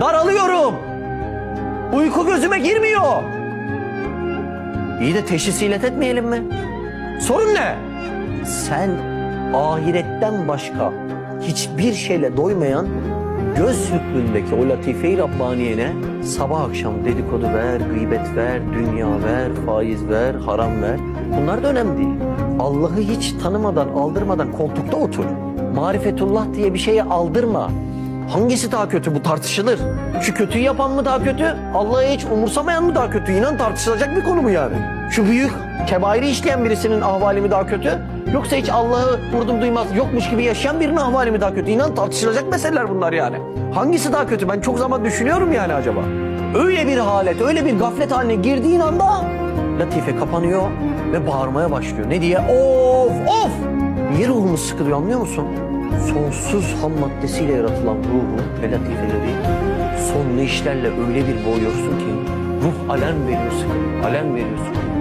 Daralıyorum. Uyku gözüme girmiyor. İyi de teşhis illet etmeyelim mi? Sorun ne? Sen ahiretten başka hiçbir şeyle doymayan göz hükmündeki o latife-i Rabbaniye'ne sabah akşam dedikodu ver, gıybet ver, dünya ver, faiz ver, haram ver. Bunlar da önemli değil. Allah'ı hiç tanımadan, aldırmadan koltukta otur. Marifetullah diye bir şeye aldırma. Hangisi daha kötü bu tartışılır. Şu kötüyü yapan mı daha kötü? Allah'ı hiç umursamayan mı daha kötü? İnan tartışılacak bir konu mu yani? Şu büyük kebairi işleyen birisinin ahvali mi daha kötü? Yoksa hiç Allah'ı vurdum duymaz yokmuş gibi yaşayan birinin ahvali mi daha kötü? İnan tartışılacak meseleler bunlar yani. Hangisi daha kötü? Ben çok zaman düşünüyorum yani acaba. Öyle bir halet, öyle bir gaflet haline girdiğin anda Latife kapanıyor ve bağırmaya başlıyor. Ne diye? Of! Niye ruhumuz sıkılıyor anlıyor musun? Sonsuz ham maddesiyle yaratılan ruhu ve latifeleri sonlu işlerle öyle bir boğuyorsun ki ruh alem veriyor sıkılıyor, alem veriyor sıkılıyor.